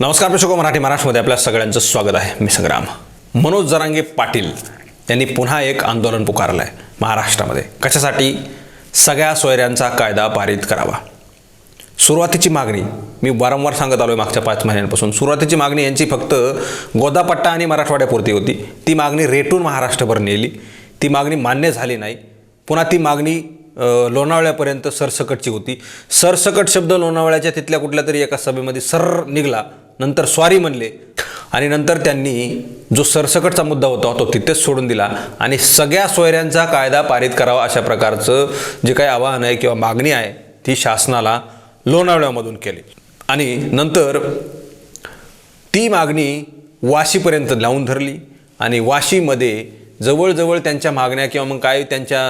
नमस्कार प्रेक्षको मराठी महाराष्ट्रमध्ये आपल्या सगळ्यांचं स्वागत आहे. मी संग्राम. मनोज जरांगे पाटील यांनी पुन्हा एक आंदोलन पुकारलं आहे महाराष्ट्रामध्ये. कशासाठी? सगळ्या सोयऱ्यांचा कायदा पारित करावा. सुरुवातीची मागणी मी वारंवार सांगत आलो आहे मागच्या पाच महिन्यांपासून. सुरुवातीची मागणी यांची फक्त गोदापट्टा आणि मराठवाड्यापुरती होती. ती मागणी रेटून महाराष्ट्रभर नेली. ती मागणी मान्य झाली नाही. पुन्हा ती मागणी लोणावळ्यापर्यंत सरसकटची होती. सरसकट शब्द लोणावळ्याच्या तिथल्या कुठल्या तरी एका सभेमध्ये सर निघला. नंतर स्वारी म्हणले. आणि नंतर त्यांनी जो सरसकटचा मुद्दा होता तो तिथेच सोडून दिला. आणि सगळ्या सोयऱ्यांचा कायदा पारित करावा अशा प्रकारचं जे काही आवाहन आहे किंवा मागणी आहे ती शासनाला लोणावळ्यामधून केली. आणि नंतर ती मागणी वाशीपर्यंत लावून धरली. आणि वाशीमध्ये जवळजवळ त्यांच्या मागण्या किंवा मग काय त्यांच्या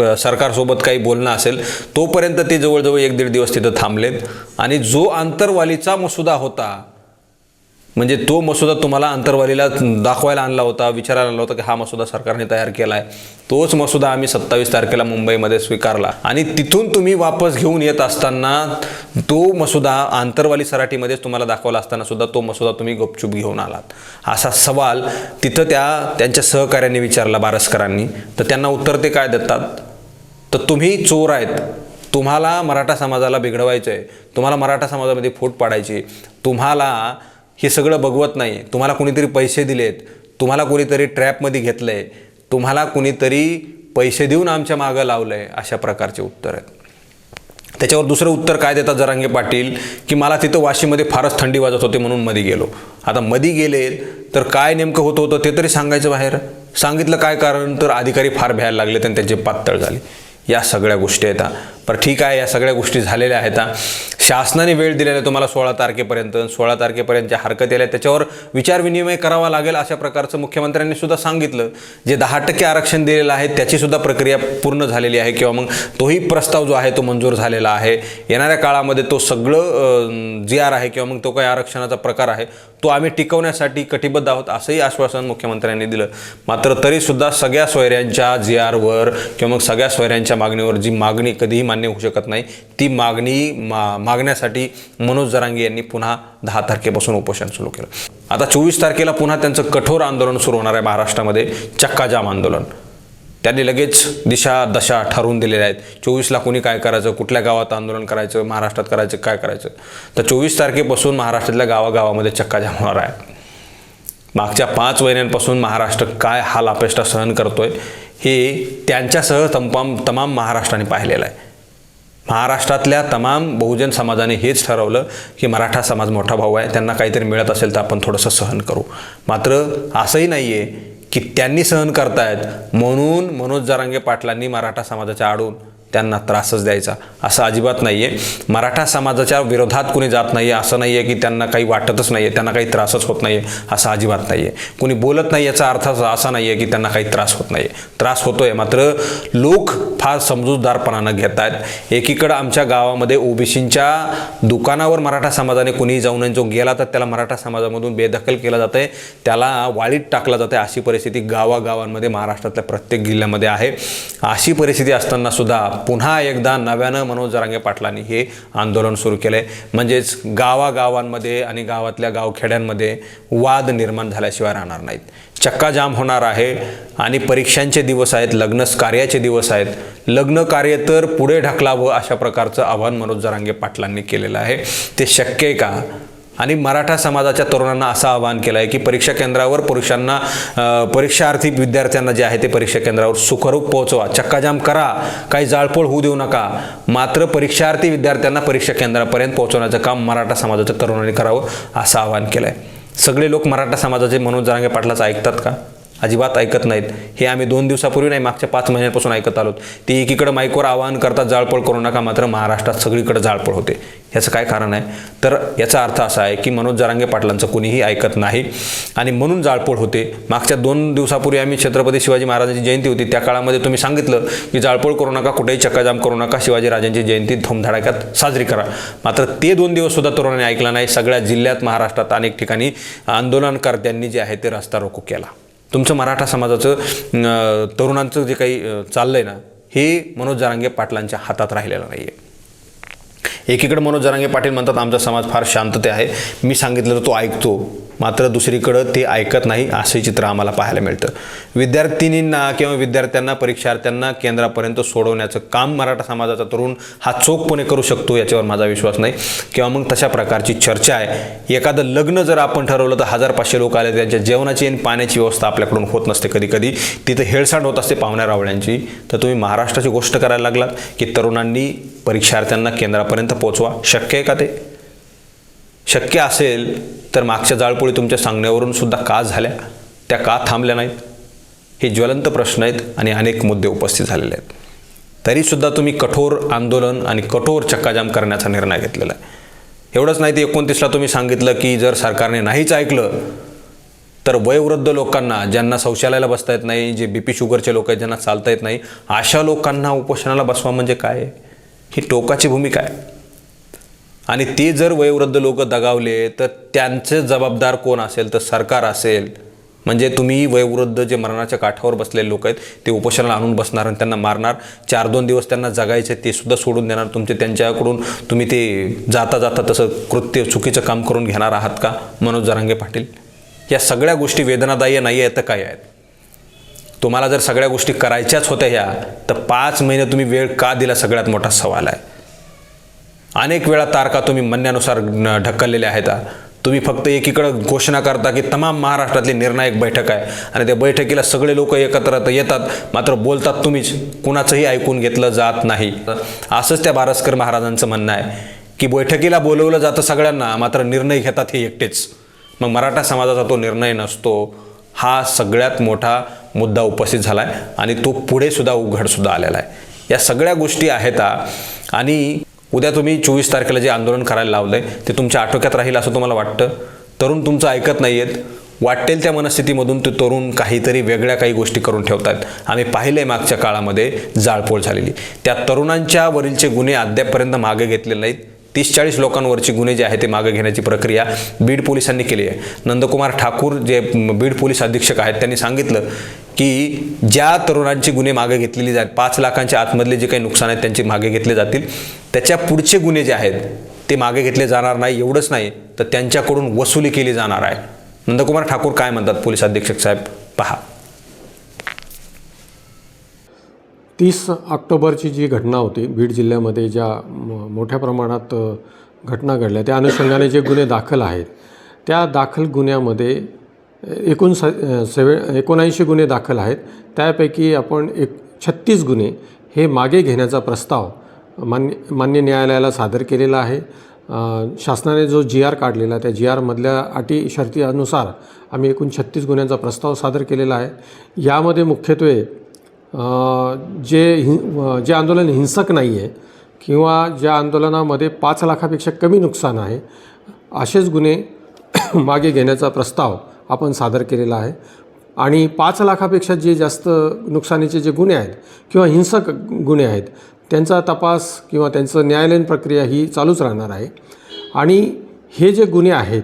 सरकारसोबत काही बोलणं असेल तोपर्यंत ते जवळजवळ एक दीड दिवस तिथं थांबलेत. आणि जो आंतरवालीचा मसुदा होता म्हणजे तो मसुदा तुम्हाला आंतरवालीला दाखवायला आणला होता विचारायला आणला होता की हा मसुदा सरकारने तयार केला आहे तोच मसुदा आम्ही सत्तावीस तारखेला मुंबईमध्ये स्वीकारला. आणि तिथून तुम्ही वापस घेऊन येत असताना तो मसुदा आंतरवाली सराठीमध्येच तुम्हाला दाखवला असताना सुद्धा तो मसुदा तुम्ही गपचूप घेऊन आलात. असा सवाल तिथं त्या त्यांच्या सहकार्याने विचारला बारसकरांनी. तर त्यांना उत्तर ते काय देतात? तर तुम्ही चोर आहेत. तुम्हाला मराठा समाजाला बिघडवायचं आहे तुम्हाला मराठा समाजामध्ये फूट पाडायची. तुम्हाला हे सगळं बघवत नाही. तुम्हाला कुणीतरी पैसे दिलेत. तुम्हाला कुणीतरी ट्रॅपमध्ये घेतलं आहे तुम्हाला कुणीतरी पैसे देऊन आमच्या मागं लावलं आहे अशा प्रकारचे उत्तर आहेत. त्याच्यावर दुसरं उत्तर काय देतात जरांगे पाटील? की मला तिथं वाशीमध्ये फारच थंडी वाजत होते म्हणून मध्ये गेलो. आता मध्ये गेले तर काय नेमकं होतं होतं ते तरी सांगायचं बाहेर. सांगितलं काय कारण? तर अधिकारी फार भ्यायला लागले आणि त्यांची पातळ झाली. या सगळ्या गोष्टी येतात पर ठीक आहे या सगळ्या गोष्टी झालेल्या आहेत शासनाने वेळ दिलेला आहे तुम्हाला सोळा तारखेपर्यंत. सोळा तारखेपर्यंत ज्या हरकत आल्या त्याच्यावर विचारविनिमय करावा लागेल अशा प्रकारचं मुख्यमंत्र्यांनी सुद्धा सांगितलं. जे दहा टक्के आरक्षण दिलेलं आहे त्याची सुद्धा प्रक्रिया पूर्ण झालेली आहे किंवा मग तोही प्रस्ताव जो आहे तो मंजूर झालेला आहे. येणाऱ्या काळामध्ये तो सगळं जी आर आहे किंवा मग तो काही आरक्षणाचा प्रकार आहे तो आम्ही टिकवण्यासाठी कटिबद्ध आहोत असंही आश्वासन मुख्यमंत्र्यांनी दिलं. मात्र तरीसुद्धा सगळ्या सोयऱ्यांच्या जी आरवर किंवा मग सगळ्या सोयऱ्यांच्या मागणीवर जी मागणी कधीही मान्य होऊ शकत नाही. ती मागणी मा मागण्यासाठी मनोज जरांगे यांनी पुन्हा दहा तारखेपासून उपोषण सुरू केलं. आता चोवीस तारखेला पुन्हा त्यांचं कठोर आंदोलन सुरू होणार आहे महाराष्ट्रामध्ये. चक्काजाम आंदोलन. त्यांनी लगेच दिशा दशा ठरवून दिलेल्या आहेत. चोवीसला कोणी काय करायचं कुठल्या गावात आंदोलन करायचं महाराष्ट्रात करायचं काय करायचं? तर चोवीस तारखेपासून महाराष्ट्रातल्या गावागावामध्ये चक्काजाम होणार आहे. मागच्या पाच महिन्यांपासून महाराष्ट्र काय हाल अपेष्टा सहन करतोय हे त्यांच्यासह तमाम तमाम महाराष्ट्राने पाहिलेलं आहे. महाराष्ट्रातल्या तमाम बहुजन समाजाने हेच ठरवलं की मराठा समाज मोठा भाऊ आहे त्यांना काहीतरी मिळत असेल तर आपण थोडंसं सहन करू. मात्र असंही नाही आहे की त्यांनी सहन करतायत म्हणून मनोज जरांगे पाटलांनी मराठा समाजाच्या आडून त्यांना त्रासच द्यायचा. असं अजिबात नाही आहे मराठा समाजाच्या विरोधात कुणी जात नाही आहे असं नाही आहे की त्यांना काही वाटतच नाही आहे त्यांना काही त्रासच होत नाही आहे असं अजिबात नाही आहे कुणी बोलत नाही याचा अर्थ असा असा नाही आहे की त्यांना काही त्रास होत नाही आहे त्रास होतो आहे मात्र लोक फार समजूतदारपणानं घेत आहेत एकीकडं आमच्या गावामध्ये ओबीसींच्या दुकानावर मराठा समाजाने कुणी जाऊन जो गेला तर त्याला मराठा समाजामधून बेदखल केला जात आहे त्याला वाळीत टाकला जातं आहे अशी परिस्थिती गावागावांमध्ये महाराष्ट्रातल्या प्रत्येक जिल्ह्यामध्ये आहे. अशी परिस्थिती असताना सुद्धा पुन्हा एकदा नव्यानं मनोज जरांगे पाटलांनी हे आंदोलन सुरू केलं आहे म्हणजेच गावागावांमध्ये आणि गावातल्या गावखेड्यांमध्ये वाद निर्माण झाल्याशिवाय राहणार नाहीत. चक्काजाम होणार आहे आणि परीक्षांचे दिवस आहेत लग्न कार्याचे दिवस आहेत. लग्न कार्य तर पुढे ढकलावं अशा प्रकारचं आव्हान मनोज जरांगे पाटलांनी केलेलं आहे. ते शक्य आहे का? आणि मराठा समाजाच्या तरुणांना असं आवाहन केलं आहे की परीक्षा केंद्रावर पुरुषांना परीक्षार्थी विद्यार्थ्यांना जे आहे ते परीक्षा केंद्रावर सुखरूप पोहोचवा. चक्काजाम करा. काही जाळपोळ होऊ देऊ नका. मात्र परीक्षार्थी विद्यार्थ्यांना परीक्षा केंद्रापर्यंत पोहोचवण्याचं काम मराठा समाजाच्या तरुणांनी करावं असं आवाहन केलं आहे सगळे लोक मराठा समाजाचे मनोज जरांगे पाटलाचं ऐकतात का? अजिबात ऐकत नाहीत. हे आम्ही दोन दिवसापूर्वी नाही मागच्या पाच महिन्यांपासून ऐकत आलो ते एकीकडे माईकवर आवाहन करतात जाळपोळ करू नका मात्र महाराष्ट्रात सगळीकडे जाळपोळ होते. याचं काय कारण आहे? तर याचा अर्थ असा आहे की मनोज जरांगे पाटलांचं कुणीही ऐकत नाही आणि म्हणून जाळपोळ होते. मागच्या दोन दिवसापूर्वी आम्ही छत्रपती शिवाजी महाराजांची जयंती होती. त्या काळामध्ये तुम्ही सांगितलं की जाळपोळ करू नका कुठेही चक्काजाम करू नका शिवाजी राजांची जयंती धुमधडाक्यात साजरी करा. मात्र ते दोन दिवस सुद्धा तरुणांनी ऐकलं नाही. सगळ्या जिल्ह्यात महाराष्ट्रात अनेक ठिकाणी आंदोलनकर्त्यांनी जे आहे ते रस्ता रोको केला. तुमचं मराठा समाजाचं तरुणांचं जे काही चाललं आहे ना हे मनोज जरांगे पाटलांच्या हातात राहिलेलं नाही आहे एकीकडे मनोज जरांगे पाटील म्हणतात आमचा समाज फार शांतते आहे. मी सांगितलं तर तो ऐकतो. मात्र दुसरीकडं ते ऐकत नाही असे चित्र आम्हाला पाहायला मिळतं. विद्यार्थिनींना किंवा विद्यार्थ्यांना परीक्षार्थ्यांना केंद्रापर्यंत सोडवण्याचं काम मराठा समाजाचा तरुण हा चोखपणे करू शकतो याच्यावर माझा विश्वास नाही. किंवा मग तशा प्रकारची चर्चा आहे. एखादं लग्न जर आपण ठरवलं तर हजार पाचशे लोक आले त्यांच्या जेवणाची आणि पाण्याची व्यवस्था आपल्याकडून होत नसते कधी कधी तिथं हेळसांड होत असते पाहुण्या रावळ्यांची. तर तुम्ही महाराष्ट्राची गोष्ट करायला लागलात की तरुणांनी परीक्षार्थ्यांना केंद्रापर्यंत पोचवा शक्य आहे का ते? शक्य असेल तर मागच्या जाळपोळी तुमच्या सांगण्यावरून सुद्धा का झाल्या? त्या का थांबल्या नाहीत? हे ज्वलंत प्रश्न आहेत आणि अनेक मुद्दे उपस्थित झालेले आहेत. तरीसुद्धा तुम्ही कठोर आंदोलन आणि कठोर चक्काजाम करण्याचा निर्णय घेतलेला आहे. एवढंच नाही ते एकोणतीसला तुम्ही सांगितलं की जर सरकारने नाहीच ऐकलं तर वयोवृद्ध लोकांना ज्यांना शौचालयाला बसता येत नाही जे बी पी शुगरचे लोक आहेत ज्यांना चालता येत नाही अशा लोकांना उपोषणाला बसवा म्हणजे काय? ही टोकाची भूमिका आहे. आणि ते जर वयोवृद्ध लोक दगावले तर त्यांचे जबाबदार कोण असेल? तर सरकार असेल. म्हणजे तुम्ही वयोवृद्ध जे मरणाच्या काठावर बसलेले लोक आहेत ते उपोषणाला आणून बसणार आणि त्यांना मारणार. चार दोन दिवस त्यांना जगायचे ते सुद्धा सोडून देणार. तुमचे त्यांच्याकडून तुम्ही ते जाता जाता तसं कृत्य चुकीचं काम करून घेणार आहात का? मनोज जरांगे पाटील या सगळ्या गोष्टी वेदनादायी नाही आहेत तर काय आहेत? तुम्हाला जर सगळ्या गोष्टी करायच्याच होत्या ह्या तर पाच महिने तुम्ही वेळ का दिला? सगळ्यात मोठा सवाल आहे. अनेक वेळा तारका तुम्ही म्हणण्यानुसार ढकललेल्या आहेत. तुम्ही फक्त एकीकडं घोषणा करता की तमाम महाराष्ट्रातली निर्णायक बैठक आहे. आणि त्या बैठकीला सगळे लोक एकत्र येतात मात्र बोलतात तुम्हीच. कुणाचंही ऐकून घेतलं जात नाही. असंच त्या बारसकर महाराजांचं म्हणणं आहे की बैठकीला बोलवलं जातं सगळ्यांना मात्र निर्णय घेतात हे एकटेच. मग मराठा समाजाचा तो निर्णय नसतो हा सगळ्यात मोठा मुद्दा उपस्थित झाला आहे आणि तो पुढेसुद्धा उघडसुद्धा आलेला आहे. या सगळ्या गोष्टी आहेत आणि उद्या तुम्ही चोवीस तारखेला जे आंदोलन करायला लावलं आहे ते तुमच्या आटोक्यात राहील असं तुम्हाला वाटतं? तरुण तुमचं ऐकत नाही आहेत वाटेल त्या मनस्थितीमधून ते तरुण काहीतरी वेगळ्या काही गोष्टी करून ठेवतात आम्ही पाहिलं आहे मागच्या काळामध्ये जाळपोळ झालेली. त्या तरुणांच्या वरीलचे गुन्हे अद्यापपर्यंत मागे घेतलेले नाहीत. तीस चाळीस लोकांवरची गुन्हे जे आहे ते मागे घेण्याची प्रक्रिया बीड पोलिसांनी केली आहे. नंदकुमार ठाकूर जे बीड पोलीस अधीक्षक आहेत त्यांनी सांगितलं की ज्या तरुणांची गुन्हे मागे घेतलेली जात पाच लाखांच्या आतमधले जे काही नुकसान आहेत त्यांचे मागे घेतले जातील. त्याच्या पुढचे गुन्हे जे आहेत ते मागे घेतले जाणार नाही एवढंच नाही तर त्यांच्याकडून वसुली केली जाणार आहे. नंदकुमार ठाकूर काय म्हणतात पोलीस अधीक्षक साहेब? पहा. तीस ऑक्टोबरची जी घटना होती बीड जिल्ह्यामध्ये ज्या मोठ्या प्रमाणात घटना घडल्या त्या अनुषंगाने जे गुन्हे दाखल आहेत त्या दाखल गुन्ह्यामध्ये एकूण स सेवे एकोणऐंशी गुन्हे दाखल आहेत. त्यापैकी आपण एक छत्तीस गुन्हे हे मागे घेण्याचा प्रस्ताव मान्य मान्य न्यायालयाला सादर केलेला आहे. शासनाने जो जी आर काढलेला त्या जी आरमधल्या अटी शर्तीनुसार आम्ही एकूण छत्तीस गुन्ह्यांचा प्रस्ताव सादर केलेला आहे. यामध्ये मुख्यत्वे जे हि जे आंदोलन हिंसक नाही आहे किंवा ज्या आंदोलनामध्ये पाच लाखापेक्षा कमी नुकसान आहे असेच गुन्हे मागे घेण्याचा प्रस्ताव आपण सादर केलेला आहे. आणि पाच लाखापेक्षा जे जास्त नुकसानीचे जे गुन्हे आहेत किंवा हिंसक गुन्हे आहेत त्यांचा तपास किंवा त्यांचं न्यायालयीन प्रक्रिया ही चालूच राहणार आहे. आणि हे जे गुन्हे आहेत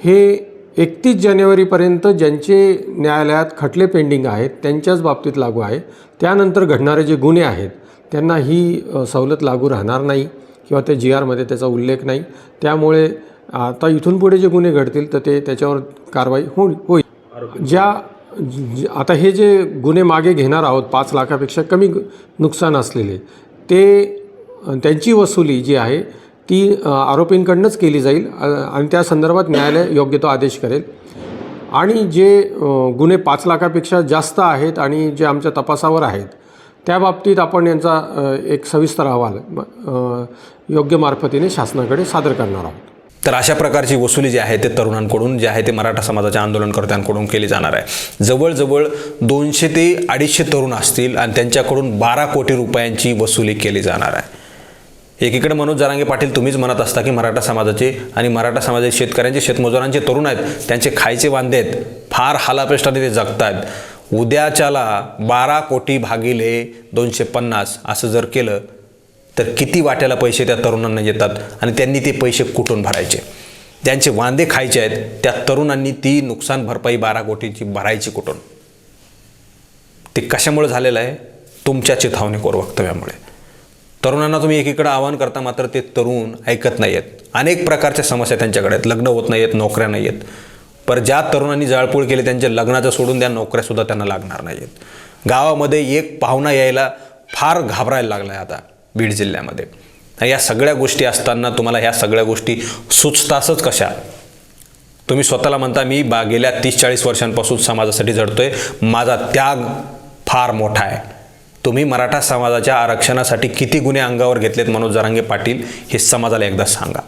हे एकतीस जानेवारीपर्यंत ज्यांचे न्यायालयात खटले पेंडिंग आहेत त्यांच्याच बाबतीत लागू आहे. त्यानंतर घडणारे जे गुन्हे आहेत त्यांना ही सवलत लागू राहणार नाही किंवा ते जी आरमध्ये त्याचा उल्लेख नाही. त्यामुळे आता इथून पुढे जे गुन्हे घडतील तर ते त्याच्यावर कारवाई होईल. होईल ज्या आता हे जे गुन्हे मागे घेणार आहोत पाच लाखापेक्षा कमी नुकसान असलेले ते त्यांची वसुली जी आहे ती आरोपींकडनंच केली जाईल आणि त्या संदर्भात न्यायालय योग्य तो आदेश करेल. आणि जे गुन्हे पाच लाखापेक्षा जास्त आहेत आणि जे आमच्या तपासावर आहेत त्या बाबतीत आपण यांचा एक सविस्तर अहवाल योग्य मार्फतीने शासनाकडे सादर करणार आहोत. तर अशा प्रकारची वसुली जी आहे ते तरुणांकडून जे आहे ते मराठा समाजाच्या आंदोलनकर्त्यांकडून केली जाणार आहे. जवळजवळ दोनशे ते अडीचशे तरुण असतील आणि त्यांच्याकडून बारा कोटी रुपयांची वसुली केली जाणार आहे. एकीकडे मनोज जरांगे पाटील तुम्हीच म्हणत असता की मराठा समाजाचे आणि मराठा समाजाचे शेतकऱ्यांचे शेतमजुरांचे तरुण आहेत त्यांचे खायचे वांदे आहेत फार हालापेष्टाने ते जगतायत. उद्याच्याला बारा कोटी भागिले दोनशे पन्नास असं जर केलं तर किती वाट्याला पैसे त्या तरुणांना येतात आणि त्यांनी ते पैसे कुठून भरायचे? त्यांचे वांदे खायचे आहेत त्या तरुणांनी ती नुकसान भरपाई बारा कोटीची भरायची कुठून? ते कशामुळे झालेलं आहे? तुमच्या चिथावणीकोर वक्तव्यामुळे तरुणांना तुम्ही एकीकडे आवाहन करता मात्र ते तरुण ऐकत नाही आहेत अनेक प्रकारच्या समस्या त्यांच्याकडे आहेत. लग्न होत नाही आहेत नोकऱ्या नाही आहेत पर ज्या तरुणांनी जाळपोळ केली त्यांच्या लग्नाचं सोडून द्या नोकऱ्यासुद्धा त्यांना लागणार नाही आहेत गावामध्ये एक पाहुणा यायला फार घाबरायला लागला आहे आता बीड जिल्ह्यामध्ये. या सगळ्या गोष्टी असताना तुम्हाला ह्या सगळ्या गोष्टी सुचतासच कशा? तुम्ही स्वतःला म्हणता मी बा गेल्या तीस चाळीस वर्षांपासून समाजासाठी झडतोय माझा त्याग फार मोठा आहे. तुम्ही मराठा समाजाच्या आरक्षणासाठी किती गुन्हे अंगावर घेतलेत मनोज जरांगे पाटील हे समाजाला एकदा सांगा.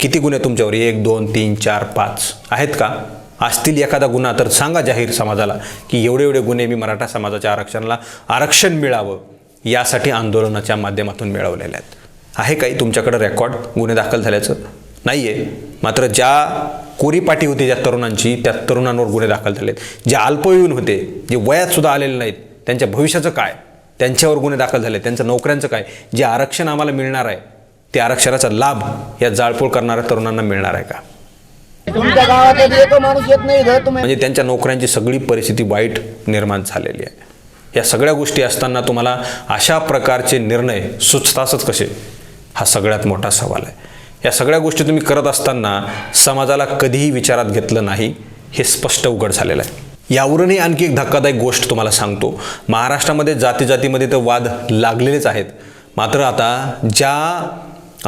किती गुन्हे तुमच्यावर? एक दोन तीन चार पाच. आहेत का? असतील एखादा गुन्हा तर सांगा जाहीर समाजाला की एवढे एवढे गुन्हे मी मराठा समाजाच्या आरक्षणाला आरक्षण मिळावं यासाठी आंदोलनाच्या माध्यमातून मिळवलेले आहेत. आहे काही तुमच्याकडे रेकॉर्ड गुन्हे दाखल झाल्याचं? नाही आहे मात्र ज्या कोरीपाटी होती ज्या तरुणांची त्या तरुणांवर गुन्हे दाखल झालेत. जे अल्पवयीन होते जे वयात सुद्धा आलेले नाहीत त्यांच्या भविष्याचं काय? त्यांच्यावर गुन्हे दाखल झाले. त्यांचं नोकऱ्यांचं काय? जे आरक्षण आम्हाला मिळणार आहे ते आरक्षणाचा लाभ या जाळपोळ करणाऱ्या तरुणांना मिळणार आहे का? तुमच्या गावात एक माणूस येत नाही म्हणजे त्यांच्या नोकऱ्यांची सगळी परिस्थिती वाईट निर्माण झालेली आहे. या सगळ्या गोष्टी असताना तुम्हाला अशा प्रकारचे निर्णय सुचतातच कसे? हा सगळ्यात मोठा सवाल आहे. या सगळ्या गोष्टी तुम्ही करत असताना समाजाला कधीही विचारात घेतलं नाही हे स्पष्ट उघड झालेलं आहे. यावरूनही आणखी एक धक्कादायक गोष्ट तुम्हाला सांगतो. महाराष्ट्रामध्ये जाती जातीमध्ये तर वाद लागलेलेच आहेत. मात्र आता ज्या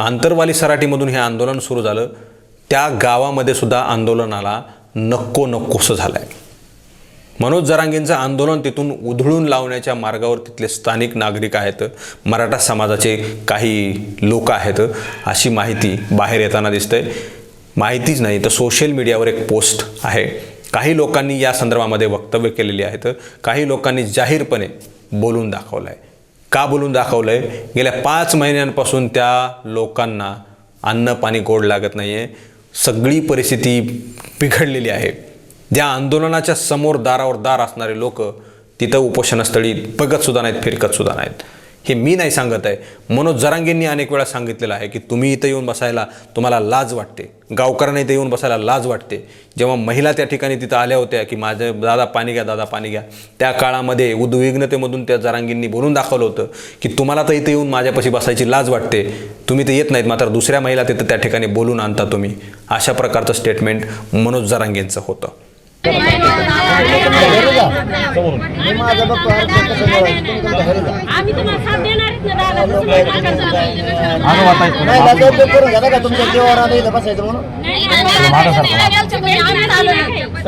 आंतरवाली सराटीमधून हे आंदोलन सुरू झालं त्या गावामध्ये सुद्धा आंदोलनाला नको नकोसं झालं आहे मनोज जरांगेंचं आंदोलन तिथून उधळून लावण्याच्या मार्गावर तिथले स्थानिक नागरिक आहेत मराठा समाजाचे काही लोक आहेत अशी माहिती बाहेर येताना दिसतंय. माहितीच नाही तर सोशल मीडियावर एक पोस्ट आहे. काही लोकांनी या संदर्भामध्ये वक्तव्य केलेली आहेत काही लोकांनी जाहीरपणे बोलून दाखवलं आहे का बोलून दाखवलं आहे गेल्या पाच महिन्यांपासून त्या लोकांना अन्न पाणी गोड लागत नाही आहे सगळी परिस्थिती बिघडलेली आहे. ज्या आंदोलनाच्या समोर दारावर दार असणारे लोक तिथं उपोषणस्थळी बघतसुद्धा नाहीत फिरकत सुद्धा नाहीत. हे मी नाही सांगत आहे. मनोज जरांगेंनी अनेक वेळा सांगितलेलं आहे की तुम्ही इथं येऊन बसायला तुम्हाला लाज वाटते. गावकऱ्यांना इथं येऊन बसायला लाज वाटते. जेव्हा महिला त्या ठिकाणी तिथं आल्या होत्या की माझे दादा पाणी घ्या दादा पाणी घ्या. त्या काळामध्ये उद्विग्नतेमधून त्या जरांगींनी बोलून दाखवलं होतं की तुम्हाला तर इथं येऊन माझ्यापाशी बसायची लाज वाटते. तुम्ही तर येत नाहीत मात्र दुसऱ्या महिला तिथं त्या ठिकाणी बोलून आणता तुम्ही. अशा प्रकारचं स्टेटमेंट मनोज जरांगेंचं होतं. मी माझं बघतो तुमच्या आम्ही तुम्हाला साथ देणार करून घ्या का तुमच्या जीवावर आलं इथं बसायचं म्हणून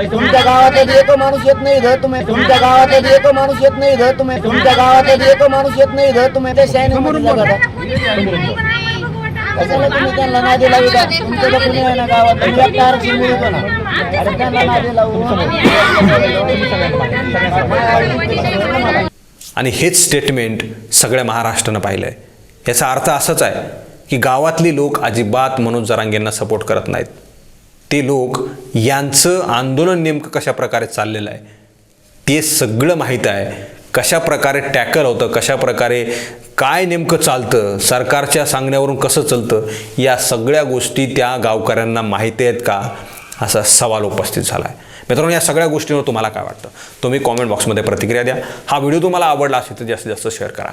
तुमच्या गावात एक माणूस येत नाही धर तुम्ही तुमच्या गावात एक माणूस येत नाही धर तुम्ही तुमच्या गावात एक माणूस येत नाही धर तुम्ही ते शायनिंग कशाला तुम्ही त्यांना नादी लावू द्या. तुमच्या कुणी आहे ना गावात तुम्ही एकटा आरक्षण मिळतो ना. अरे त्यांना नादी लावू आणि हेच स्टेटमेंट सगळ्या महाराष्ट्रानं पाहिलं आहे याचा अर्थ असाच आहे की गावातली लोक अजिबात मनोज जरांगेंना सपोर्ट करत नाहीत. ते लोक यांचं आंदोलन नेमकं कशा प्रकारे चाललेलं आहे ते सगळं माहीत आहे. कशा प्रकारे टॅकल होतं कशा प्रकारे काय नेमकं चालतं सरकारच्या सांगण्यावरून कसं चालतं या सगळ्या गोष्टी त्या गावकऱ्यांना माहिती आहेत का? असा सवाल उपस्थित झाला आहे मित्रांनो या सगळ्या गोष्टींवर तुम्हाला काय वाटतं? तुम्ही कॉमेंट बॉक्समध्ये प्रतिक्रिया द्या. हा व्हिडिओ तुम्हाला आवडला असेल तर जास्तीत जास्त शेअर करा.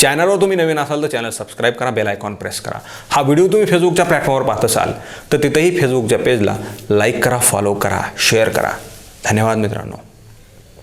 चॅनलवर तुम्ही नवीन असाल तर चॅनल सबस्क्राईब करा बेल आयकॉन प्रेस करा. हा व्हिडिओ तुम्ही फेसबुकच्या प्लॅटफॉर्मवर पाहत असाल तर तिथेही फेसबुकच्या पेजला लाईक करा फॉलो करा शेअर करा. धन्यवाद मित्रांनो.